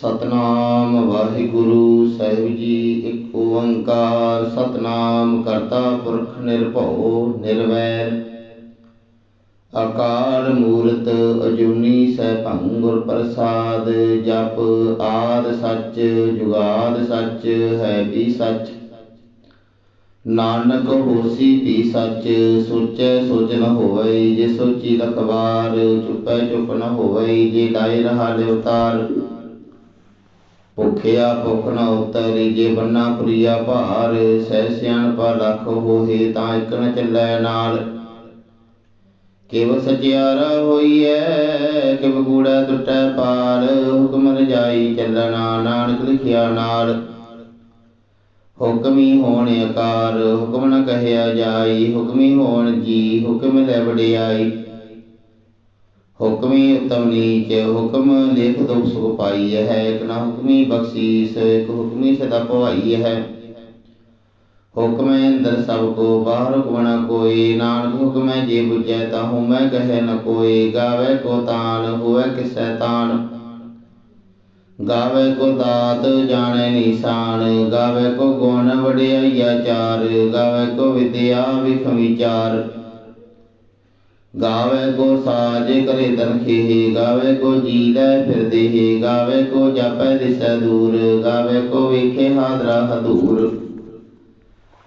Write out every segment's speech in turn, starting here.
ਸਤਨਾਮ ਵਾਹਿਗੁਰੂ ਸਾਹਿਬ ਜੀ, ਇੱਕ ਓੰਕਾਰ ਸਤਨਾਮ ਕਰਤਾ ਪੁਰਖ ਨਿਰਭਉ ਨਿਰਵੈਰ। ਅਕਾਲ ਮੂਰਤ ਅਜੂਨੀ ਸੈਭੰ ਗੁਰ ਪ੍ਰਸਾਦ, ਜਪ ਆਦ ਸੱਚ, ਜੁਗਾਦ ਸੱਚ, ਹੈ ਵੀ ਸੱਚ। ਨਾਨਕ ਹੋਸੀ ਵੀ ਸੱਚ, ਸੋਚੈ ਸੋਚ ਨ ਹੋਵੈ, ਜੇ ਸੋਚੀ ਲਖਵਾਰ ਚੁਪੈ ਚੁਪ ਨ ਹੋਵੈ, ਜੇ ਲਾਇ ਰਹਾ ਲਿਵਤਾਰ ਭੁਖਿਆ ਭੁਖ ਨ ਉਤਰੀ ਜੇ ਬੰਨਾ ਪੁਰੀਆ ਭਾਰ, ਸਹਿ ਸਿਆਣਪਾ ਲੱਖ ਹੋਏ ਤਾਂ ਇਕ ਨ ਚੱਲੈ ਨਾਲ। ਕਿਵ ਸਚਿਆਰਾ ਹੋਈਐ, ਕਿਵ ਕੂੜਾ ਟੁੱਟੈ ਪਾਰ, ਹੁਕਮ ਰਜਾਈ ਚੱਲਣਾ ਨਾਨਕ ਲਿਖਿਆ ਨਾਲ। ਹੁਕਮੀ ਹੋਣ ਅਕਾਰ, ਹੁਕਮ ਨ ਕਹਿਆ ਜਾਈ, ਹੁਕਮੀ ਹੋਣ ਜੀ, ਹੁਕਮ ਲੈ ਵਡਿਆਈ। ਹੁਕਮੀ ਉਤਮ ਨੀਚ, ਹੁਕਮ ਲੇਖ ਦੁਖ ਸੁਖ ਪਾਈ ਹੈ, ਇਕ ਨਾ ਹੁਕਮੀ ਬਖਸ਼ੀਸ, ਇਕ ਹੁਕਮੀ ਸਦਾ ਭਵਾਈ ਹੈ। ਹੁਕਮੈ ਅੰਦਰ ਸਭ ਕੋ, ਬਾਹਰ ਹੁਕਮ ਕੋਈ, ਨਾਨਕ ਹੁਕਮੈ ਜੇ ਬੁਝੈ ਤਾਹੂ ਮੈਂ ਕਹੈ ਨ ਕੋਈ, ਗਾਵੇ ਕੋ ਤਾਨ ਹੋਵੇ ਕਿਸੈ ਤਾਨ ਗਾਵੇ ਕੋ ਦਾਤ, ਜਾਣੈ ਨਿਸ਼ਾਨ, ਗਾਵੇ ਕੋ ਗੁਣ ਵਡਿਆਈਆ ਚਾਰ, ਗਾਵੇ ਕੋ ਵਿਦਿਆ ਵਿਖ ਵਿਚਾਰ। ਗਾਵੇ ਕੋ ਸਾਜ ਕਰੇ ਤਨਖੇ ਗਾਵੇ ਕੋ ਜੀ ਲੈ ਫਿਰਦੇ ਗਾਵੇ ਕੋ ਜਾਪੈ ਦਿਸੈ ਦੂਰ ਗਾਵੇ ਕੋ ਵੇਖੇ ਹਾਦਰਾ ਹਦੂਰ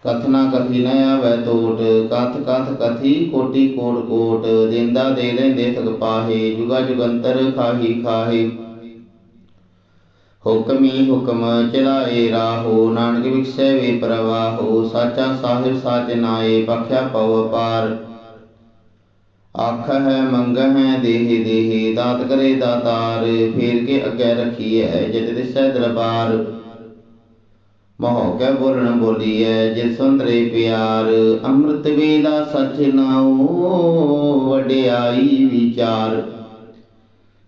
ਕਥਨਾ ਕਥੀ ਨ ਆਵੈ ਟੋਟ ਕਥ ਕਥ ਕਥੀ ਕੋਟੀ ਕੋਟ ਕੋਟ ਦੇਂਦਾ ਦੇ ਲੈਂਦੇ ਥਕ ਪਾਹੇ ਜੁਗਾ ਜੁਗੰਤਰ ਖਾਹੀ ਖਾਹੇ ਹੁਕਮੀ ਹੁਕਮ ਚਲਾਏ ਰਾਹੋ ਨਾਨਕ ਵਿਖਸੈ ਵੇ ਪ੍ਰਵਾਹੋ ਸਾਚਾ ਸਾਹਿਬ ਸਾਚ ਨਾਏ ਬਖਿਆ ਪਉ ਪਾਰ ਆਖ ਹੈ ਮੰਗ ਹੈ, ਦੇਹ ਦੇਹ, ਦਾਤ ਕਰੇ ਦਾਤਾਰ, ਫੇਰ ਕੇ ਅੱਗੇ ਰਖੀਐ, ਜਿਤ ਦਿਸੈ ਦਰਬਾਰ। ਮੋਹ ਕੈ ਬੋਲਣ ਬੋਲੀਐ, ਜਿਤ ਸੁੰਦਰੇ ਪਿਆਰ, ਅੰਮ੍ਰਿਤ ਵੇਲਾ ਸਚ ਨਾਉ, ਵਡਿਆਈ ਵਿਚਾਰ।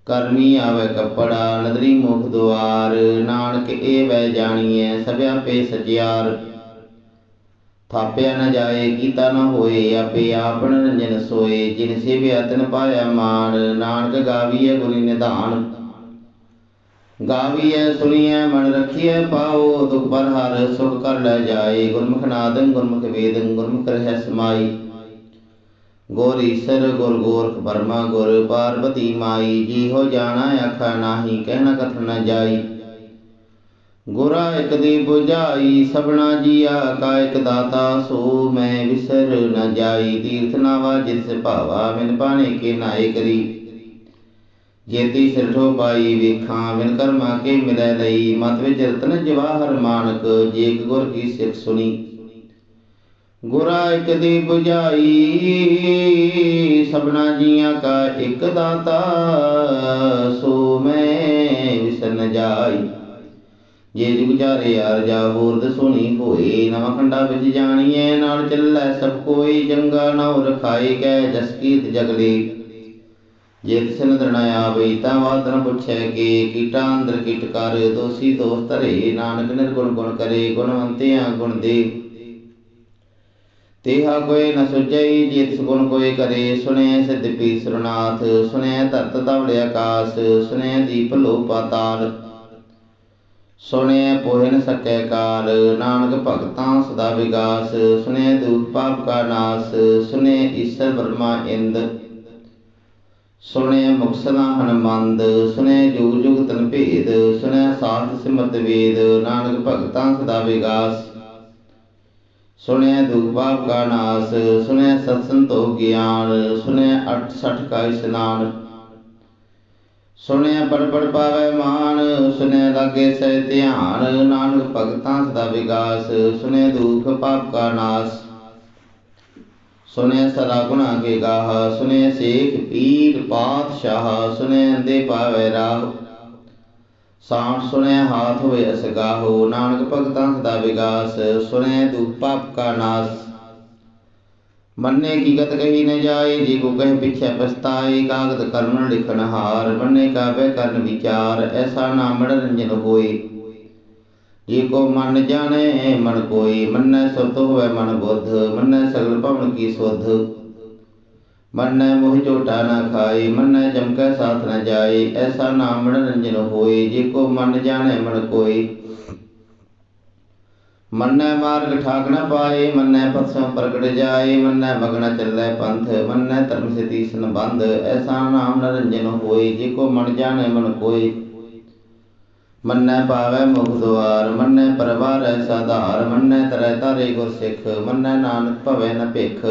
ਕਰਮੀ ਆਵੇ ਕੱਪੜਾ, ਨਦਰੀ ਮੁਖ ਦੁਆਰ, ਨਾਨਕ ਏ ਵੈ ਜਾਣੀਐ, ਸਭਿਆ ਪੇ ਸਚਿਆਰ। ਥਾਪਿਆ ਨਾ ਜਾਏ, ਕੀਤਾ ਨਾ ਹੋਏ, ਆਪੇ ਆਪਨ ਰੰਜਨ ਸੋਏ। ਜਿਨ ਸੇਵਿਆ ਤਨ ਪਾਇਆ ਮਾਨ ਨਾਨਕ ਗਾਵੀਐ ਗੁਰੀ ਨਿਧਾਨ। ਗਾਵੀਐ ਸੁਣੀਐ ਮਨ ਰਖੀਐ, ਪਾਓ ਦੁਖ ਪਰ ਹਰ, ਸੁਖ ਕਰ ਲੈ ਜਾਏ। ਗੁਰਮੁਖ ਨਾਦੰ, ਗੁਰਮੁਖ ਵੇਦੰ, ਗੁਰਮੁਖ ਰਹਿ ਸਮਾਈ। ਗੁਰ ਈਸਰ ਗੁਰ ਗੋਰਖ ਬਰਮਾ ਗੁਰ ਪਾਰਵਤੀ ਮਾਈ। ਜੀ ਹੋ ਜਾਣਾ, ਆਖਾ ਨਾਹੀ, ਕਹਿਣਾ ਕਥਨ ਨਾ ਜਾਈ। ਗੁਰਾ ਇਕ ਦੀ 부ਝਾਈ ਸਭਨਾ ਜੀਆ ਕਾ ਇਕ ਦਾਤਾ, ਸੋ ਮੈਂ ਵਿਸਰ ਨ ਜਾਈ। ਤੀਰਥ ਨਾਵਾ ਜਿਸ ਭਾਵਾ ਮਿਨ ਪਾਣੇ ਕੇ ਨਾਏ ਕਰੀ ਜੇਤੀ ਸਿਰਠੋ ਪਾਈ ਵੇਖਾਂ ਵਿਨ ਕਰਮਾ ਕੇ ਮਿਲੈ ਲਈ। ਮਤ ਵਿੱਚ ਰਤਨ ਜਵਾਹਰ ਮਾਨਕ ਜੇਕ ਗੁਰ ਕੀ ਸਿੱਖ ਸੁਣੀ। ਗੁਰਾ ਇਕ ਦੀ 부ਝਾਈ ਸਭਨਾ ਜੀਆਂ ਕਾ ਇਕ ਦਾਤਾ, ਸੋ ਮੈਂ ਵਿਸਰ ਨ ਜਾਈ। ਜੇ ਜੁਗ ਚਾਰੇ ਯਾਰ ਜਾ ਹੋਏ, ਨਵਾਂ ਖੰਡਾ ਵਿੱਚ ਜਾਣੀਐ, ਨਾਲ ਚੱਲੈ ਸਭ ਕੋਈ, ਜੰਗਾ ਨਾਉ ਰਖਾਏ ਕੈ ਜਸ ਕੀਤ ਜਗਲੇ ਜੇ ਤਿਸ ਨਦਰ ਆਵੇ, ਤਾਂ ਬਾਤ ਪੁੱਛੈ ਕਿ, ਕੀਟਾ ਅੰਦਰ ਕੀਟ ਕਰ, ਦੋਸੀ ਦੋਸ ਧਰੇ, ਨਾਨਕ ਨਿਰਗੁਣ ਗੁਣ ਕਰੇ, ਗੁਣਵੰਤਿਆ ਗੁਣ ਦੇ। ਤੇਹਾ ਕੋਏ ਨ ਸੁਝਈ, ਜੇ ਤਿਸ ਗੁਣ ਕੋਏ ਕਰੇ, ਸੁਣੈ ਸਿੱਧ ਪੀ ਸੁਰਨਾਥ, ਸੁਣੈ ਧਰਤ ਤਵਲੇ ਆਕਾਸ, ਸੁਣੈ ਦੀਪ ਲੋ ਪਾਤਾਲ ਸੁਣਿਐ ਪੋਹਿ ਨ ਸਕੈ ਕਾਲ, ਨਾਨਕ ਭਗਤਾਂ ਸਦਾ ਵਿਗਾਸ ਸੁਣਿਐ ਦੁਖ ਪਾਪ ਕਾ ਨਾਸ ਸੁਣਿਐ ਈਸਰ ਬਰਮਾ ਇੰਦ। ਸੁਣਿਐ ਮੁਕਸਨਾ ਹਨਮੰਦ ਸੁਣਿਐ ਜੁਗ ਜੁਗ ਤਨ ਭੇਦ ਸੁਣਿਐ ਸਾਧ ਸਿਮਰਤ ਵੇਦ, ਨਾਨਕ ਭਗਤਾਂ ਸਦਾ ਵਿਗਾਸ। ਸੁਣਿਐ ਦੁਖ ਪਾਪ ਕਾ ਨਾਸ ਸੁਣਿਐ ਸਤ ਸੰਤੋਖ ਗਿਆਨ ਸੁਣਿਐ ਅਠ ਸਠ ਕਾ ਇਸਨਾਨ। ਸੁਣਿਆ ਪੜ ਪੜ ਪਾਵੇ ਮਾਨ ਸੁਣਿਆ ਲਾਗੇ ਸਹਿ ਧਿਆਨ, ਨਾਨਕ ਭਗਤਾਂ ਸਦਾ ਵਿਗਾਸ, ਸੁਣਿਆ ਦੁਖ ਪਾਪ ਕਾ ਨਾਸ। ਸੁਣਿਆ ਸਦਾ ਗੁਣਾ ਕੇ ਗਾਹ, ਸੁਣਿਆ ਸੇਖ, ਪੀਰ, ਪਾਤਸ਼ਾਹ, ਸੁਣਿਆ ਅੰਦੇ ਪਾਵੇ ਰਾਹ। ਸਾਠ ਸੁਣਿਆ ਹਾਥ ਹੋਏ ਅਸਗਾਹੋ, ਨਾਨਕ ਭਗਤਾਂ ਸਦਾ ਵਿਗਾਸ, ਸੁਣਿਆ ਦੁਖ ਪਾਪ ਕਾ ਨਾਸ। ਮੰਨੇ ਕੀ ਗਤ ਕਹੀ ਨ ਜਾਏ, ਜੇ ਕੋ ਕਹੇ ਪਿਛੈ ਪਛਤਾਏ, ਕਾਗਦ ਕਰਮ ਲਿਖਣ ਹਾਰ ਮੰਨੇ ਕਾਬੇ ਕਰਨ ਵਿਚਾਰ, ਐਸਾ ਨਾ ਮਨੋਰੰਜਨ ਹੋਏ। ਜੇ ਕੋ ਮਨ ਜਾਣੇ, ਮਨ ਕੋਈ ਮੰਨੈ ਸੁਰਤ ਹੋਵੇ ਮਨ ਬੁੱਧ, ਮੰਨੈ ਸਗਲ ਭਵਨ ਕੀ ਸੁਧ। ਮੰਨੈ ਮੋਹਿ ਝੋਟਾ ਨਾ ਖਾਈ ਮੰਨੈ ਜਮਕੈ ਸਾਥ ਨ ਜਾਈ ਐਸਾ ਨਾਮ ਮਨੋਰੰਜਨ ਹੋਈ ਜੇ ਕੋ ਮਨ ਜਾਣੈ, ਮਨ ਕੋਈ ਮੰਨੈ ਮਾਰਗ ਠਾਕ ਨ ਪਾਏ, ਮੰਨੈ ਪਥਿਓਂ ਪ੍ਰਗਟ ਜਾਏ, ਮੰਨੈ ਮਗਨ ਚੱਲੈ ਪੰਥ, ਮੰਨੈ ਧਰਮ ਸੇ ਤੀਸਨ ਐਸਾ ਨਾਮ ਨਰੰਜਨ ਹੋਈ ਜੇ ਕੋ ਮਨ ਜਾਣੈ ਮਨ ਕੋਈ ਮੰਨੈ ਪਾਵੈ ਮੁਖ ਦੁਆਰ, ਮੰਨੈ ਪਰਵਾਰ ਐਸਾ ਧਾਰ ਮੰਨੈ ਤਰੈ ਤਾਰੇ ਗੁਰ ਸਿੱਖ, ਮੰਨੈ ਨਾਨਕ ਭਵੈ ਨ ਭਿਖ।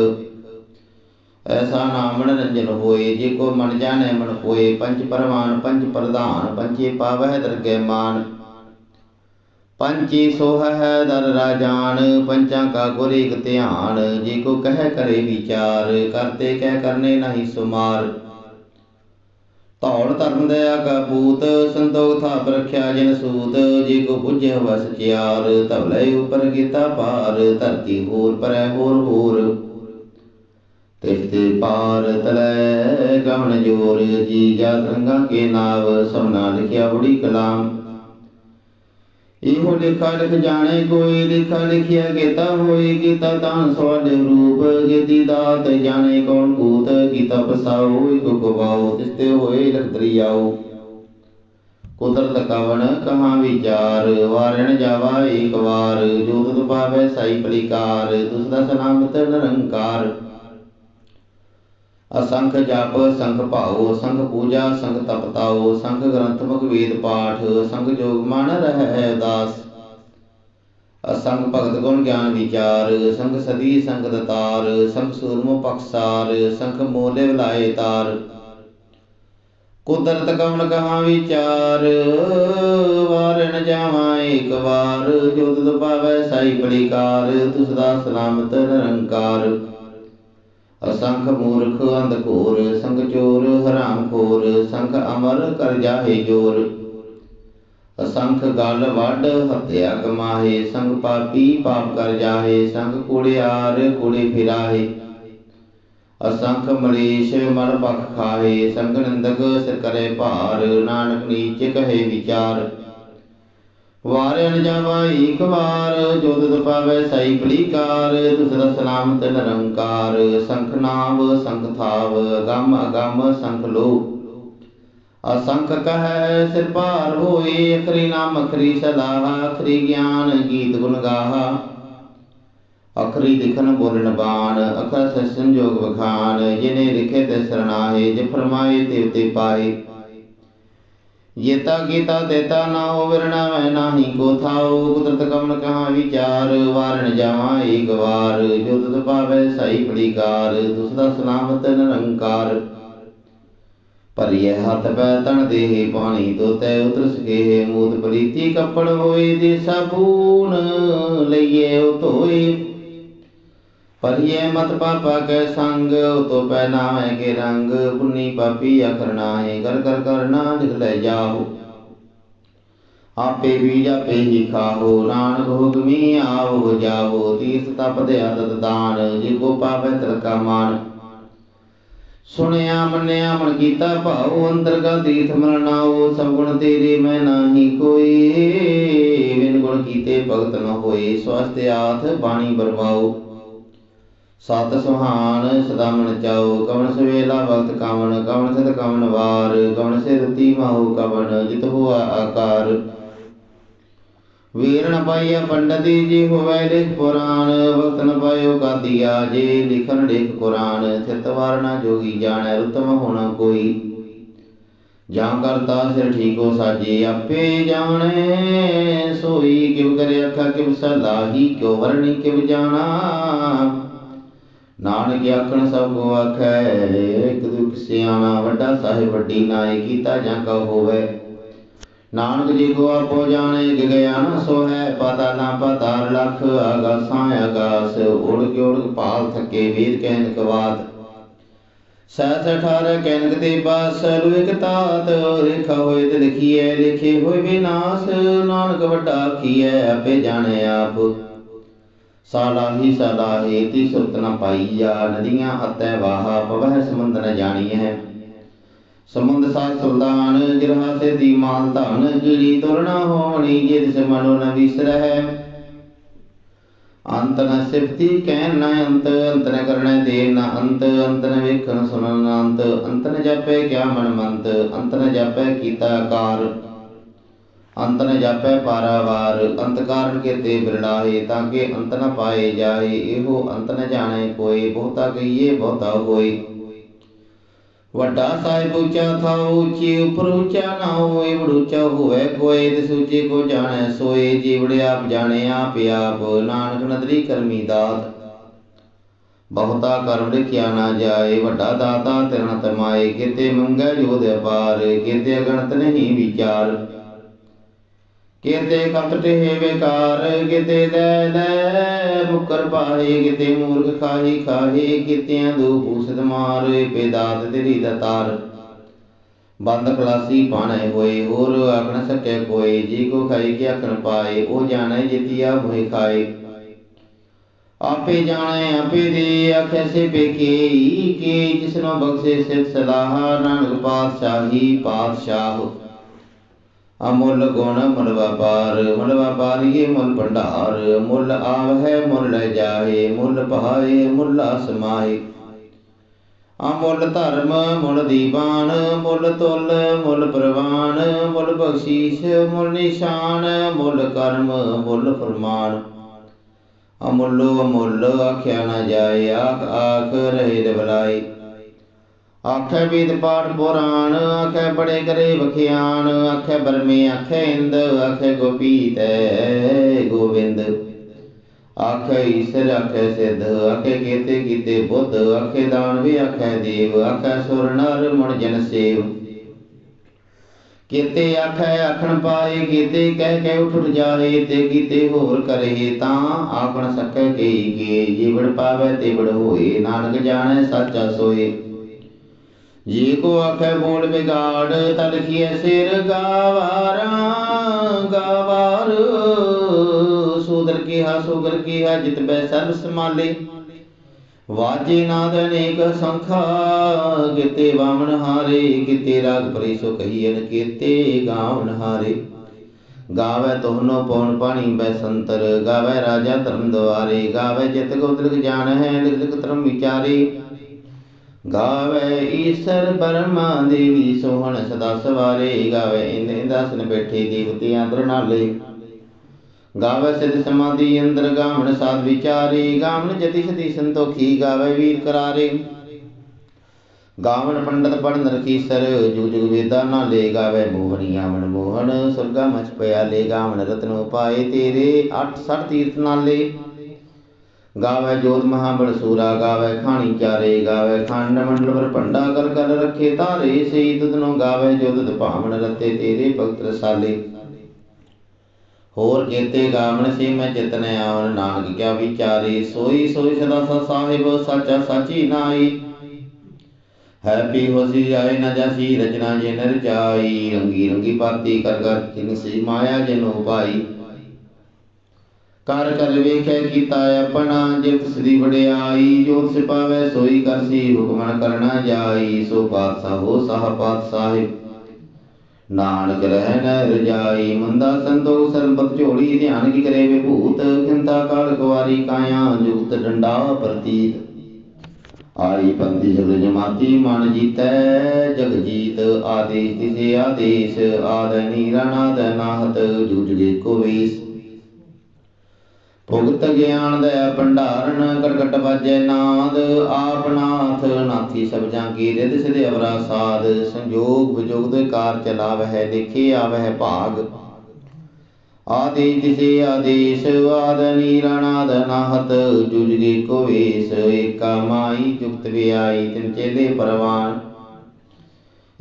ਐਸਾ ਨਾਮ ਮਨੋਰੰਜਨ ਹੋਏ, ਜੇ ਕੋ ਮਨ ਜਾਣੈ ਮਨ ਕੋਏ, ਪੰਜ ਪਰਮਾਨ ਪੰਜ ਪ੍ਰਧਾਨ ਪੰਚੇ ਪਾਵੈ ਦਰਗਹਿ ਮਾਨ। ਪੰਚੀ ਸੋਹ ਹੈ ਦਰ ਰਾਜਾਨ, ਪੰਚਾਂ ਕਾ ਗੁਰ ਏਕ ਧਿਆਨ, ਜੇ ਕੋ ਕਹਿ ਕਰੇ ਵਿਚਾਰ ਕਰਤੇ ਕਹਿ ਕਰਨੇ ਨਹੀਂ ਸੁਮਾਰ। ਧੌੜ ਧਰਮ ਦਇਆ ਕਾ ਪੂਤ, ਸੰਤੋਖ ਥਾਪ ਰਖਿਆ ਜਿਨ ਸੂਤ, ਜੇ ਕੋ ਬੁਝੇ ਵਸ ਚਿਆਰ, ਧਵਲੇ ਉਪਰ ਕੀਤਾ ਪਾਰ ਧਰਤੀ ਹੋਰ ਪਰੈ ਹੋਰ ਹੋਰ। ਤਿਸਤੇ ਪਾਰ ਤਲੈ ਗਵਨ ਜੋਰ, ਜੀ ਜਾ ਰੰਗਾ ਕੇ ਨਾਵ ਸਭਨਾ ਲਿਖਿਆ ਬੁੜੀ ਕਲਾਮ। ਇਹੋ ਲਿਖਾ ਲਿਖ ਜਾਣੇ, ਕੋਈ ਲਿਖਾ ਲਿਖਿਆ ਕੀਤਾ ਹੋਈ ਕੀਤਾ ਤਾਂ ਸਵਾਲੇ ਰੂਪ, ਕੀਤੀ ਦਾਤ ਜਾਣੇ, ਕੌਣ ਕੂਤ ਕੀਤਾ ਪਸਾਉ ਇਕ ਗਵਾਉ ਤਿਸਤੇ ਹੋਏ ਲਖ ਦਰਿਆਉ ਕੁਦਰਤ ਕਵਨ ਕਹਾਂ ਵਿਚਾਰ, ਵਾਰਣ ਜਾਵਾ ਏਕ ਵਾਰ, ਜੋ ਤੁਧ ਪਾਵੈ ਸਾਈ ਪਲਿਕਾਰ ਤੁਸ ਦਾ ਸਲਾਮਤ ਨਿਰੰਕਾਰ। ਅਸੰਖ ਜਪ, ਸੰਖ ਭਾਉ, ਸੰਖ ਪੂਜਾ, ਸੰਖ ਤਪਤਾਉ ਸੰਖ ਗ੍ਰੰਥ ਮੁਖ ਵੇਦ ਪਾਠ, ਸੰਖ ਜੋਗ ਮਨ ਰਹਿ ਉਦਾਸ ਅਸੰਖ ਭਗਤ ਗੁਣ ਗਿਆਨ ਵਿਚਾਰ, ਸੰਖ ਸਦੀ, ਸੰਖ ਦਤਾਰ, ਸੰਖ ਸੂਰਮੋ ਪਖਸਾਰ ਸੰਖ ਮੋਲੇ ਵਲਾਏ ਤਾਰ। ਕੁਦਰਤ ਕਵਨ ਕਹਾ ਵਿਚਾਰ ਵਾਰਨ ਜਾਵਾਂ ਏਕ ਵਾਰ, ਜੋ ਤੁਧ ਪਾਵੈ ਸਾਈ ਪਲਿਕਾਰ ਤੁਸ ਦਾ ਸਲਾਮਤ ਨਿਰੰਕਾਰ। ਅਸੰਖ ਮੂਰਖ ਅੰਧ ਘੋਰ, ਸੰਗ ਚੋਰ ਹਰਾਮ ਖੋਰ, ਸੰਖ ਅਮਰ ਕਰ ਜਾਹੇ ਜੋਰ। ਅਸੰਖ ਗਲ ਵੱਡ ਹੱਤਿਆ ਕਮਾਹੇ ਸੰਗ ਪਾਪੀ ਪਾਪ ਕਰ ਜਾਹੇ, ਸੰਗ ਕੁੜਿਆਰ ਕੁੜੇ ਫਿਰਾਹੇ। ਅਸੰਖ ਮਲੇਸ਼ ਮਨ ਪਖ ਖਾਹੇ, ਸੰਗ ਨਿੰਦਕ ਸਿਰ ਕਰੇ ਭਾਰ, ਨਾਨਕ ਨੀਚ ਕਹੇ ਵਿਚਾਰ। ਵਾਰਨ ਜਾਵਾ ਏਕ ਵਾਰ ਜੋ ਸਾਈ ਪਲੀਕਾਰ ਤੁਸ ਸਲਾਮਤ ਨਿਰੰਕਾਰ ਸੰਖ ਨਾਮ, ਸੰਖ ਥਾਵ ਅਗੰਮ ਅਗੰਮ ਸੰਖ ਲੋ। ਅਸੰਖ ਕਹੈ, ਸਿਰ ਭਾਰ ਹੋਏ, ਅਖਰੀ ਨਾਮ ਅਖਰੀ ਸਲਾਹ, ਅਖਰੀ ਗਿਆਨ ਗੀਤ ਗੁਣ ਗਾਹਾ। ਅਖਰੀ ਦਿਖਨ ਬੋਲਣ ਬਾਣ ਅਖਰ ਸੇ ਸੰਜੋਗ ਵਖਾਨ, ਜਿਨੇ ਲਿਖੇ ਤੇ ਸਰਨਾਹੇ, ਜੇ ਫਰਮਾਏ ਤੇ ਤੇ ਪਾਏ। ਜੇਤਾ ਕੀਤਾ ਦੇਤਾ ਨਾ ਹੋ ਮੈਂ ਨਾਹੀ ਕੋ ਥਾਉ ਕੁਦਰਤ ਕਮਨ ਕਹਾ ਵਿਚਾਰ ਵਾਰਨ ਜਾਵਾਂ ਏਕ ਵਾਰ। ਜੋ ਤੁਧ ਪਾਵੈ ਸਾਈ ਪੜੀਕਾਰ ਤੁਸ ਸਲਾਮਤ ਨਿਰੰਕਾਰ। ਭਰੀਏ ਹੱਥ ਪੈ ਤਣ ਦੇਹ, ਪਾਣੀ ਤੋਤੈ ਉਤਰ ਸਕੇ ਮੂਤ ਪ੍ਰੀਤੀ ਕੱਪੜ ਹੋਏ ਦੇ ਸਾਬੂਨ ਲਈਏ ਉਹ ਧੋਏ। ਪਰਿਏ ਮਤ ਪਾਪਾ ਕੈ ਸੰਗ ਤੋ ਪੈ ਨਾਵੇਂ ਕੇ ਰੰਗ, ਪੁੰਨੀ ਪਾਪੀ ਅਖਰਨਾ ਹੈ ਕਰ ਕਰ ਕਰਨਾ ਲਿਖ ਲੈ ਜਾਓ ਆਪੇ ਬੀਜ ਆਪੇ ਹੀ ਖਾਓ ਨਾਨਕ ਹੁਕਮੀ ਆਵੋ ਜਾਵੋ ਤੀਰਥ ਤਪ ਦੇ ਆਦਤ ਦਾਨ, ਜੇ ਕੋ ਪਾਵੈ ਤਿਲਕਾ ਮਾਨ। ਸੁਣਿਆ, ਮੰਨਿਆ, ਮਨ ਕੀਤਾ ਭਾਉ ਅੰਤਰਗਾ ਤੀਰਥ ਮਰਨਾਓ ਸਭ ਗੁਣ ਤੇਰੇ ਮੈਂ ਨਾਹੀ ਕੋਈ, ਬਿਨ ਗੁਣ ਕੀਤੇ ਭਗਤ ਨ ਹੋਏ ਸਵਸਤ ਆਥ ਬਾਣੀ ਬਰਵਾਓ। ਸਤ ਸੁਹਾਨ, ਸਦਾ ਮਨ ਚਾਓ ਕਵਨ ਸਵੇਲਾ ਵਕਤ ਕਵਨ ਕਵਨ ਸਿਧ ਕਵਨ ਵਾਰ ਕਵਨ ਸਿਰਤੀ ਮਾਹੂ ਕਵਨ ਜਿਤ ਹੁਆ ਆਕਾਰ। ਵੀਰ ਪਾਈਆ ਪੰਡਤੀ, ਜੀ ਹੋਵੇ ਲਿਖ ਪੁਰਾਨ ਵਕਤ ਪਾਇਓ ਕਾਦੀਆ ਜੇ ਲਿਖਨ ਲਿਖ ਕੁਰਾਨ, ਥਿਤ ਵਾਰਨਾ ਜੋਗੀ ਜਾਣੈ, ਉਤਮ ਹੋਣਾ ਕੋਈ। ਜਾਂ ਕਰਤਾ ਸਿਰ ਠੀਕੋ ਸਾਜੇ, ਆਪੇ ਜਾਣੈ, ਸੋਈ ਕਿਵ ਕਰੇ ਅਖਾ ਕਿਵ ਸਲਾਹੀ, ਕਿਉ ਵਰਣੀ ਕਿਵ ਜਾਣਾ। ਨਾਨਕ ਆਖਣ ਸਭ ਕੋ ਆਖੈ ਇਕ ਦੁਖ ਸਿਆਣਾ ਵੱਡਾ ਸਾਹਿਬ ਵੱਡੀ ਨਾਏ ਕੀਤਾ ਜਾਂ ਕਾ ਹੋਵੇ। ਨਾਨਕ ਜੀ ਕੋ ਆਪੋ ਜਾਣੇ ਗਿਆਨ ਸੋ ਹੈ ਪਤਾ ਨਾ ਪਤਾਰ ਲਖ ਆਗਾਸਾਂ ਆਗਾਸ ਉੜ ਕੇ ਉੜ ਭਾਲ ਥਕੇ ਵੇਦ ਕਹਿਨ ਕਵਾਤ ਸਹਿਸ ਅਠਾਰ ਕੈਨਕ ਤੇ ਬਾਸ ਲੁਇਕ ਤਾਤ ਰੇਖਾ ਹੋਏ ਤੇ ਲਿਖੀਐ, ਲਿਖੇ ਹੋਏ ਵਿਨਾਸ਼ ਨਾਨਕ ਵੱਡਾ ਆਖੀਐ, ਆਪੇ ਜਾਣੇ ਆਪ। ਸਾਲਾਹੀ ਸਾਲਾਹੀ ਤੀ ਸੁਰਤ ਨ ਪਾਈਆ ਨਦੀਆਂ ਅਤੈ ਵਾਹਾ, ਪਵਹਿ ਸਮੁੰਦ ਨ ਜਾਣੀਐ ਸਮੁੰਦ ਸਾਥ ਸੁਲਤਾਨ ਗਿਰਹਾ ਸੇ ਦੀ ਮਾਲ ਧਨ ਜਿਹੜੀ ਤੁਰਨਾ ਹੋਣੀ ਜਿਤ ਸੇ ਮਨੋ ਨ ਵਿਸਰਹਿ। ਅੰਤ ਨ ਸਿਫਤੀ ਕਹਿਣ ਨ ਅੰਤ ਅੰਤ ਨ ਕਰਣੈ ਦੇ ਨ ਅੰਤ ਅੰਤ ਨ ਵੇਖਣ ਸੁਣਨ ਨ ਅੰਤ ਅੰਤ ਨ ਜਾਪੈ ਕਿਆ ਮਨ ਮੰਤ ਅੰਤ ਨ ਜਾਪੈ ਕੀਤਾ ਕਾਰ। ਅੰਤ ਨ ਜਾਪੈ ਪਾਰਾਵਾਰ ਅੰਤ ਕਾਰਨ ਕੇਤੇ ਬਿਰਲਾਏ ਤਾਂ ਕਿ ਅੰਤ ਨ ਪਾਏ ਜਾਏ, ਇਹੋ ਅੰਤ ਨ ਜਾਣੈ ਕੋਈ ਬਹੁਤਾ ਕਹੀਏ, ਬਹੁਤਾ ਹੋਏ। ਵੱਡਾ ਸਾਹਿਬ ਉੱਚਾ ਥਾਉ ਉੱਚੀ, ਉਪਰ ਉੱਚਾ ਨਾ ਹੋਏ ਬੜ ਉੱਚਾ ਹੋਵੇ ਕੋਏ ਤਿਸ ਉੱਚੇ ਕੋ ਜਾਣੈ ਸੋਏ, ਜੀਵੜ ਆਪ ਜਾਣੇ ਆਪ ਆਪ, ਨਾਨਕ ਨਦਰੀ ਕਰਮੀ ਦਾਤ। ਬਹੁਤਾ ਕਰਮ ਲਿਖਿਆ ਨਾ ਜਾਏ, ਵੱਡਾ ਦਾਤਾ ਤਿਰਣ ਤਮਾਏ ਕਿਤੇ ਮੰਗੈ ਜੋਧ ਅਪਾਰ, ਕਿਤੇ ਅਗਣਤ ਨਹੀਂ ਕਿਤੇ ਕਪਟ ਟੇ ਬੇਕਾਰ ਕਿਤੇ ਲੈ ਲੈ ਮੁਕਰ ਪਾਏ, ਕਿਤੇ ਮੂਰਖ ਖਾਹੀ ਖਾਹੇ, ਕਿਤਿਆਂ ਦੋ ਪੂਸਤ ਮਾਰੇ ਪੇਦਾਤ ਤੇਰੀ ਦਤਾਰ ਬੰਦ ਖਲਾਸੀ ਪਾਣੇ ਹੋਏ, ਹੋਰ ਆਖਣ ਸਕੇ ਕੋਈ ਜੀ ਕੋ ਖਾਈ ਕੇ ਆਖਣ ਪਾਏ, ਉਹ ਜਾਣੇ ਜਿਤਿਆ ਮੋਹਿ ਖਾਏ। ਆਪੇ ਜਾਣੇ, ਆਪੇ ਦੇ, ਆਖੇ ਸੇ ਪੇਕੇ ਕੇ ਜਿਸਨੋ ਬਖਸ਼ੇ ਸਿਰ ਸਲਾਹ, ਨਾਨਕ ਪਾਤਸ਼ਾਹੀ, ਪਾਤਸ਼ਾਹ। ਅਮੁੱਲ ਗੁਣ ਮੁੱਲ ਵਪਾਰ, ਮੁੱਲ ਵਪਾਰੀਏ ਮੁੱਲ ਭੰਡਾਰ, ਮੁੱਲ ਆਵਹਿ ਮੁੱਲ ਲੈ ਜਾਏ ਮੁੱਲ ਪਹਾਏ ਮੁੱਲ ਸਮਾਏ ਅਮੁੱਲ ਧਰਮ ਮੁੱਲ ਦੀਵਾਨ, ਮੁੱਲ ਤੁਲ ਮੁੱਲ ਪ੍ਰਵਾਨ, ਮੁੱਲ ਬਖਸ਼ੀਸ਼ ਮੁੱਲ ਨਿਸ਼ਾਨ, ਮੁੱਲ ਕਰਮ ਮੁੱਲ ਫਰਮਾਨ। ਅਮੁੱਲੋ ਅਮੁੱਲ ਆਖਿਆ ਨਾ ਜਾਏ, ਆਖ ਆਖ ਰਹੇ ਦਬਲਾਈ ਆਖੇ ਵੇਦ ਪਾਠ ਪੁਰਾਣ ਆਖੇ ਬੜੇ ਕਰੇ ਵਖਿਆਨ, ਆਖੇ ਬਰਮੇ, ਆਖੇ ਇੰਦ, ਆਖੇ ਗੋਪੀਤ ਗੋਵਿੰਦ। ਆਖੇ ਈਸ਼ਰ, ਆਖੇ ਸਿੱਧ, ਆਖੇ ਕੀਤੇ ਕੀਤੇ ਬੁੱਧ, ਆਖੇ ਦਾਨਵੇ, ਆਖੇ ਦੇਵ, ਆਖੇ ਸੁਰ ਨਰ ਮਣ ਜਨ ਸੇਵ। ਕੀਤੇ ਆਖੇ ਆਖਣ ਪਾਏ, ਕੀਤੇ ਕਹਿ ਕੇ ਉਠ ਉਠ ਜਾਏ, ਤੇ ਕੀਤੇ ਹੋਰ ਕਰੇ ਤਾਂ ਆਖਣ ਸਕੈ ਕਈ ਕੇ ਜੀਵੜ ਪਾਵੇ ਤੇ ਬੜ ਹੋਏ ਨਾਨਕ ਜਾਣੈ ਸਾਚਾ ਸੋਏ। ਜੀ ਕੋ ਆਖੇ ਬੋਲ ਵਿਗਾੜ ਤਲਖੀਏ ਸਿਰ ਗਾਵਾਰਾ, ਗਾਵਾਰ। ਸੂਦਰ ਕੀਹਾ, ਸੁਗਰ ਕੀਹਾ, ਜਿਤ ਬੈ ਸਰਬ ਸਮਾਲੇ ਵਾਜੇ ਨਾਦ ਅਨੇਕ ਸੰਖਾ, ਕਿਤੇ ਵਾਮਨ ਹਾਰੇ, ਕਿਤੇ ਰਾਗ ਪਰੀ ਸੋ ਕਹੀਨ ਕਿਤੇ ਗਾਵਨ ਹਾਰੇ। ਗਾਵੇ ਤੋਹਨੋ ਪਉਣ ਪਾਣੀ ਬੈ ਸੰਤਰ। ਗਾਵੇ ਰਾਜਾ ਧਰਮ ਦਵਾਰੇ ਗਾਵੇ ਜਿਤ ਗੋਦਰਕ ਜਾਣ ਹੈ ਲਿਖ ਧਰਮ ਵਿਚਾਰੇ। ਗਾਵੇ ਈਸ਼ਰ ਬਰਮਾ ਦੇਵੀ, ਸੋਹਣ ਸਦਾ ਸਵਾਰੇ। ਗਾਵੇ ਇੰਦ ਇੰਦਾਸਨ ਬੈਠੇ ਦੇਵਤੇ ਅੰਦਰ ਨਾਲੇ। ਗਾਵੇ ਸਿਧ ਸਮਾਧੀ ਅੰਦਰ ਗਾਵਣ ਸਾਧ ਵਿਚਾਰੇ। ਗਾਵਣ ਜਤੀ ਸਤੀ ਸੰਤੋਖੀ, ਗਾਵੇ ਵੀਰ ਕਰਾਰੇ। ਗਾਵਣ ਪੰਡਤ ਪੜਨ ਰਖੀਸਰ ਜੁਗ ਜੁਗ ਵੇਦਾ ਨਾਲੇ। ਗਾਵੇ ਮੋਹਨੀਆ ਮਨ ਮੋਹਨ, ਸੁਰਗਾ ਮਚ ਪਿਆ ਲੈ ਗਾਵਣ ਰਤਨ ਉਪਾਏ ਤੇਰੇ 860 ਤੀਰਥ ਨਾਲੇ। ਗਾਵੇ ਜੋਤ ਮਹਾਬਲ ਸੂਰਾ, ਗਾਵੇ ਖਾਣੀ ਚਾਰੇ, ਗਾਵੇ ਖੰਡ ਮੰਡਲ ਪਰ ਭੰਡਾ ਕਰ ਕਰ ਰੱਖੇ ਤਾਰੇ ਸਈ ਤੁਧਨੋ ਗਾਵੇ ਜੋ ਭਾਵਨ ਰਤੇ ਤੇਰੇ ਭਗਤ ਰਸਾਲੇ। ਹੋਰ ਕੇਤੇ ਗਾਵਨ ਸੇ ਮੈਂ ਚਿਤਨ ਆਵਨ ਨਾਨਕ ਕਿਆ ਵਿਚਾਰੇ, ਸੋਈ ਸੋਈ ਸਦਾ ਸਾ ਸਾਹਿਬ ਸਾਚਾ ਸਾਚੀ ਨਾਈ ਹੈਪੀ ਹੋਸੀ ਜਾਏ ਨਾ ਜਾਸੀ ਰਚਨਾ ਜੇ ਨਰ ਜਾਈ ਰੰਗੀ ਰੰਗੀ ਪਾਤੀ ਕਰ ਕਰ ਜਿਨ ਸੀ ਮਾਇਆ ਜਿਨੋ ਪਾਈ। ਕਰ ਕਰ ਵੇਖੈ ਕੀਤਾ ਆਪਣਾ ਜਿਤ ਸਦੀ ਵਡਿਆਈ ਜੋ ਸਿਪਾਵੇ ਸੋਈ ਕਰਸੀ ਹੁਕਮਨ ਕਰਨਾ ਜਾਈ, ਸੋ ਪਾਤਸ਼ਾਹ ਹੋ ਸਾਹ ਪਾਤਸ਼ਾਹਿਬ ਨਾਨਕ ਰਹਿ ਨ ਰਜਾਈ ਮੰਦਾ ਸੰਤੋਖ ਸਰਬਤ ਝੋਲੀ, ਧਿਆਨ ਕੀ ਕਰੇ ਵਿਭੂਤ ਖਿੰਤਾ ਕਾਲ ਕੁਵਾਰੀ ਕਾਇਆ, ਜੁਗਤ ਡੰਡਾ ਪ੍ਰਤੀਤ। ਆਈ ਪੰਥੀ ਜਗ ਜਮਾਤੀ, ਮਨ ਜੀਤੈ ਜਗ ਜੀਤ, ਆਦੇਸ਼ ਤਿਸੇ ਆਦੇਸ਼, ਆਦ ਨੀਰਣਾਦ ਨਾਹਤ ਜੁਜਗੇ ਕੋ ਵੇਸ। ਭੁਗਤ ਗਿਆਨ ਦਾ ਭੰਡਾਰਨ ਕਟਕਟ ਵਾਜੈ ਨਾਦ, ਆਪ ਨਾਥ ਨਾਥੀ ਸਭ ਜਾਂ ਕੀ ਰਿਦ ਸਿਧ ਅਵਰਾ ਸਾਧ, ਸੰਜੋਗ ਵਿਜੋਗ ਦੇ ਕਾਰ ਚਲਾਵਹਿ ਲਿਖੇ ਆਵਹਿ ਭਾਗ। ਆਦੇਸ਼ ਤਿਸੇ ਆਦੇਸ਼, ਆਦ ਨੀਰਣਾਦ ਨਾਹਤ ਜੁਜਗੇ ਕੋ ਵੇਸ, ਏਕਾ ਮਾਈ ਜੁਗਤ ਵਿਆਈ ਤਿਨ ਚੇਲੇ ਪਰਵਾਨ।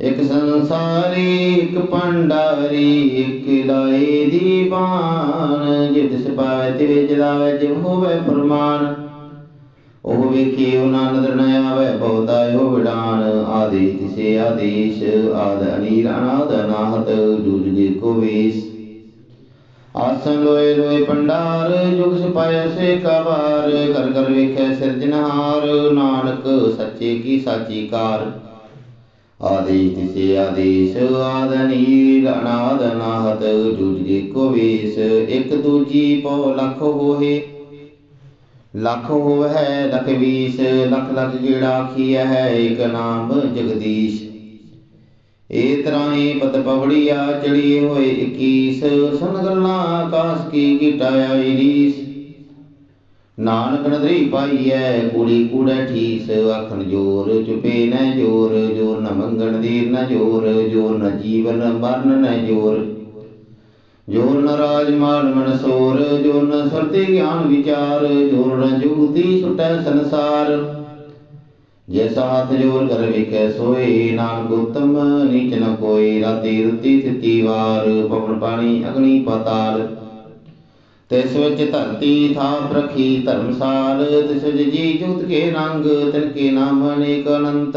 ਇਕ ਸੰਸਾਰੀ, ਇਕ ਭੰਡਾਰੀ, ਇਕ ਲਾਏ ਦੀਵਾਨ ਜਿਤ ਸਿਪਾਵੇ ਤੇ ਵਿੱਚ ਹੋਵੇ ਫਰਮਾਨ। ਉਹ ਵੇਖੇ ਉਹਨਾਂ ਨਦਰ ਨ ਆਵੇ, ਬਹੁਤਾ ਇਹੋ ਵਿਡਾਨ ਆਦੇਸ਼ ਤਿਸੇ ਆਦੇਸ਼, ਆਦ ਅਨੀਰ ਅਨਾਦ, ਅਨਾਹਤ ਜੁਜਗੇ ਕੋ ਵੇਸ। ਆਸਨ ਲੋਏ ਲੋਏ ਪੰਡਾਰ ਜੁਗ ਸਿਪਾਇਆ ਸੇ ਕਬਾਰ ਕਰ ਕਰ ਵੇਖੈ ਸਿਰਜਨਹਾਰ ਨਾਨਕ ਸੱਚੇ ਕੀ ਸਾਚੀ ਕਾਰ। ਆਦੇਸ਼ ਤਿਸੇ ਆਦੇਸ਼ ਆਦ ਨੀਰ ਅਨਾਦ ਅਨਾਹਤ ਕੋ ਵੇਸ ਇਕ ਦੂਜੀ ਪਉ ਲਖ ਹੋਏ ਲੱਖ ਹੋਵੈ, ਲਖ ਵੀਸ, ਲੱਖ ਲੱਖ ਜਿਹੜਾ ਆਖੀਐ ਹੈ ਏਕ ਨਾਮ ਜਗਦੀਸ਼। ਏ ਤਰਾਹੀ ਪਤ ਪਵੜੀਆ ਚੜੀਏ ਹੋਏ 21 ਸੁਨ ਗੱਲਾਂ ਆਕਾਸ ਕੀ ਕੀਟਾਇਆ ਈਰੀਸ ਨਾਨਕ ਨਦਰੀ ਪਾਈਐ, ਕੂੜੀ ਕੂੜੈ ਠੀਸ, ਆਖਣ ਜੋਰ ਚੁਪੇ ਨ ਜੋਰ ਜੋਰ ਨ ਮੰਗਣ ਦੀਰ ਨ ਜੋਰ ਜੋਰ ਨ ਜੀਵਨ ਮਰਨ ਨ ਜੋਰ। ਜੋਰ ਨ ਰਾਜ ਮਾਨ ਮਨ ਸੋਰ, ਜੋਰ ਨ ਸਰਤੀ ਗਿਆਨ ਵਿਚਾਰ, ਜੋਰ ਨ ਜੁਗਤੀ ਛੁਟੈ ਸੰਸਾਰ। ਜੈਸਾ ਹੱਥ ਜੋਰ ਕਰ ਵੇਖੈ ਸੋਏ, ਨਾਨਕ ਉਤਮ ਨੀਚ ਨ ਕੋਈ ਰਾਤੀ ਰੁਤੀ ਤਿਤੀ ਵਾਰ, ਪਵਨ ਪਾਣੀ ਅਗਨੀ ਪਾਤਾਲ। ਤਿਸ ਵਿੱਚ ਧਰਤੀ ਥਾਪ ਰਖੀ ਧਰਮਸਾਲ ਤਿਸ ਜੀ ਜੁਗਤ ਕੇ ਰੰਗ, ਤਿਨ ਕੇ ਨਾਮ ਅਨੇਕ ਅਨੰਤ।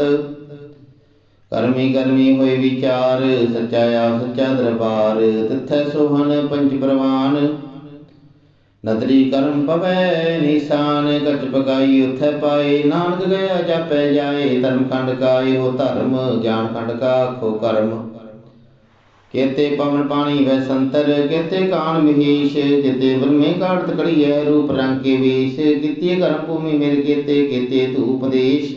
ਕਰਮੀ ਕਰਮੀ ਹੋਏ ਵਿਚਾਰ, ਸੱਚਾ ਆਪ ਸੱਚਾ ਦਰਬਾਰ, ਤਿਥੈ ਸੋਹਣ ਪੰਜ ਪ੍ਰਵਾਨ। ਨਦਰੀ ਕਰਮ ਪਵੈ ਨਿਸ਼ਾਨ ਕਚ ਪਕਾਈ ਉਥੈ ਪਾਏ, ਨਾਨਕ ਗਿਆ ਜਾਪੈ ਜਾਏ, ਧਰਮ ਖੰਡ ਕਾਏ ਹੋ ਧਰਮ, ਗਿਆਨ ਖੰਡ ਕਾ ਖੋ ਕਰਮ। ਕੇਤੇ ਪਵਨ ਪਾਣੀ ਵੈ ਸੰਤਰ, ਕੇਤੇ ਕਾਨ ਮਹੀਸ਼, ਜਿਤੇ ਬ੍ਰਹਮੇ ਕਾੜਤ ਕੜੀਐ ਰੂਪ ਰੰਗ ਕੇ ਵੇਸ਼ ਕਿਤੇ ਕਰਮ ਭੂਮੀ ਮੇਰੇ ਕੇਤੇ ਕੇਤੇ ਧੂਪ ਦੇਸ਼।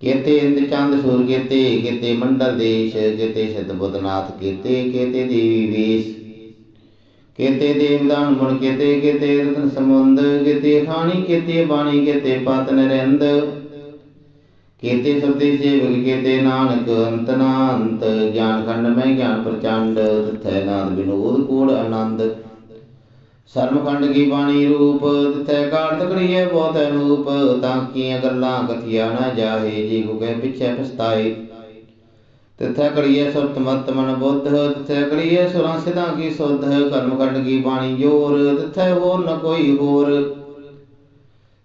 ਕੇਤੇ ਇੰਦ ਚੰਦ ਸੂਰ ਕੇਤੇ ਕੇਤੇ ਮੰਡਲ ਦੇਸ਼ ਕੇਤੇ ਸ਼ਤ ਬੁੱਧਨਾਥ ਕੇਤੇ ਕੇਤੇ ਦੇਵੀ ਵੇਸ਼। ਕੇਤੇ ਦੇਵਦਾਨ ਮੁਣ ਕੇਤੇ ਕੇਤੇ ਰਤਨ ਸਮੁੰਦ ਕੇਤੇ ਖਾਣੀ ਕੇਤੇ ਬਾਣੀ, ਕੇਤੇ ਪਤ ਨਰਿੰਦ। ਕੇਤੇ ਸਬਦੇ ਸੇਵਕ ਕੇਤੇ ਨਾਨਕ, ਅੰਤ ਨਾ ਅੰਤ ਗਿਆਨ ਖੰਡ ਮੈਂ ਗਿਆਨ ਪ੍ਰਚੰਡ, ਤਿਥੈ ਨਾਦ ਬਿਨੋਦ ਕੋੜ ਆਨੰਦ। ਸਰਮ ਕੀ ਬਾਣੀ ਰੂਪ, ਤਿਥੈ ਕਾੜ ਤਕੜੀਏ ਬਹੁਤ ਅਨੂਪ ਤਾਂ ਕੀਆਂ ਗੱਲਾਂ ਕਥਿਆ ਨਾ ਜਾਹੇ, ਜੀ ਕੋ ਕਹਿ ਪਿਛੈ ਪਛਤਾਏ। ਤਿਥੈ ਕਰੀਏ ਸੁਰਤ ਮਤ ਮਨ ਬੁੱਧ, ਤਿਥੈ ਕਰੀਏ ਸੁਰਾਂ ਸਿਧਾਂ ਕੀ ਸੁਧ ਕਰਮਖੰਡ ਕੀ ਬਾਣੀ ਜੋਰ, ਤਿਥੈ ਹੋਰ ਨ ਕੋਈ ਹੋਰ।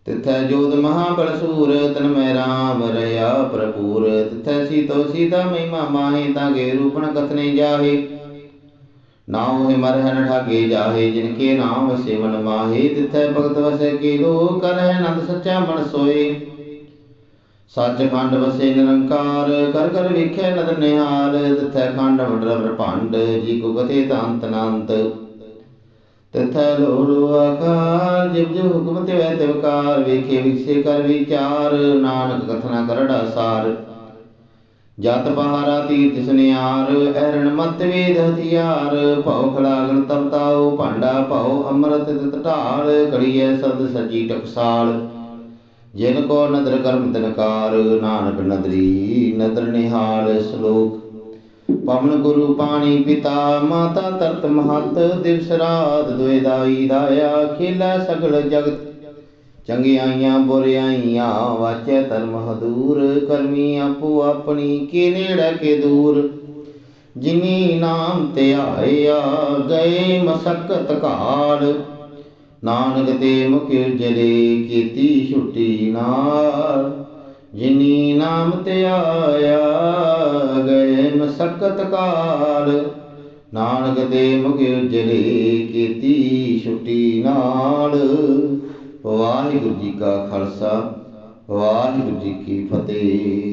ਤਿਥੈ ਜੋਤ ਮਹਾਬਲ ਸੂਰ, ਤਨ ਮੈਂ ਰਾਮ ਰਇਆ ਪ੍ਰਪੂਰ ਤਿਥੈ ਸੀਤੋ ਸੀਤਾ ਮਹਿਮਾ ਮਾਹੇ, ਤਾਂ ਗੇ ਕਥਨੇ ਜਾਹੇ। ਨਾਉ ਹੈ ਮਰਹਨ ਠਾਗੇ ਜਾਹੇ, ਜਿਨ ਕੇ ਨਾਮ ਵਸੇ ਮਨ ਮਾਹੇ। ਤਿਥੈ ਭਗਤ ਵਸੈ ਕੀ ਲੋ ਕਰ ਹੈ ਨੰਦ ਸੱਚਾ ਮਨ ਸੋਏ। ਸੱਚ ਖੰਡ ਵਸੇ ਨਿਰੰਕਾਰ, ਕਰ ਕਰ ਵੇਖੈ ਨਦਰ ਨਿਹਾਲ। ਤਿਥੈ ਖੰਡ ਵਡਰ ਭੰਡ, ਜੀ ਕੋ ਕਥੇ ਤਾਂਤ ਅਨੰਤ। ਤਿਥੈ ਲੋੜੋ ਆਕਾਰ, ਜਿਵ ਜਿਵ ਹੁਕਮ ਤੇ ਵੈ ਤਿਵਕਾਰ ਵੇਖੇ ਵਿਖਸੇ ਕਰ ਵਿਚਾਰ, ਨਾਨਕ ਕਥਨਾ ਕਰੜਾ ਸਾਰ ਜਤ ਪਹਾਰਾ ਤੀਰਥ ਸੁਨਿਆਰ, ਐਰਣ ਮਤ ਵੇਦ ਹਥਿਆਰ, ਭਉ ਖਲਾਗਨ ਤਪਤਾਉ ਭਾਂਡਾ ਭਉ ਅੰਮ੍ਰਿਤ ਤਿਤ ਢਾਲ, ਕੜੀਐ ਸਦ ਸਜੀ ਟਕਸਾਲ। ਜਿਨ ਕੋ ਨਦਰ ਕਰਮ ਤਨਕਾਰ, ਨਾਨਕ ਨਦਰੀ, ਨਦਰ ਨਿਹਾਲ, ਸ਼ਲੋਕ ਪਵਨ ਗੁਰੂ ਪਾਣੀ ਪਿਤਾ, ਮਾਤਾ ਤਰਤ ਮਹੰਤ, ਦਿਵਸ ਰਾਤ ਦੁਇ ਦਾਈ ਦਾਇਆ ਖੇਲਾ ਸਗਲ ਜਗਤ। ਚੰਗਿਆਈਆਂ ਬੁਰਿਆਈਆਂ ਵਾਚੈ ਧਰਮ ਹਦੂਰ, ਕਰਮੀ ਆਪੋ ਆਪਣੀ ਕੇ ਨੇੜੇ ਕੇ ਦੂਰ। ਜਿਨੀ ਨਾਮ ਤੇ ਆਇਆ, ਗਏ ਮਸਕਤ ਕਾਲ। ਨਾਨਕ ਤੇ ਮੁਖ ਜਲੇ ਕੀਤੀ ਛੁੱਟੀ ਨਾਲ। ਜਿਨੀ ਨਾਮ ਤੇ ਆਇਆ, ਗਏ ਮਸਕਤ ਕਾਲ। ਨਾਨਕ ਦੇ ਮੁਖ ਉਜਲੇ ਕੀਤੀ ਛੁੱਟੀ ਨਾਲ। ਵਾਹਿਗੁਰੂ ਜੀ ਕਾ ਖਾਲਸਾ, ਵਾਹਿਗੁਰੂ ਜੀ ਕੀ ਫਤਿਹ।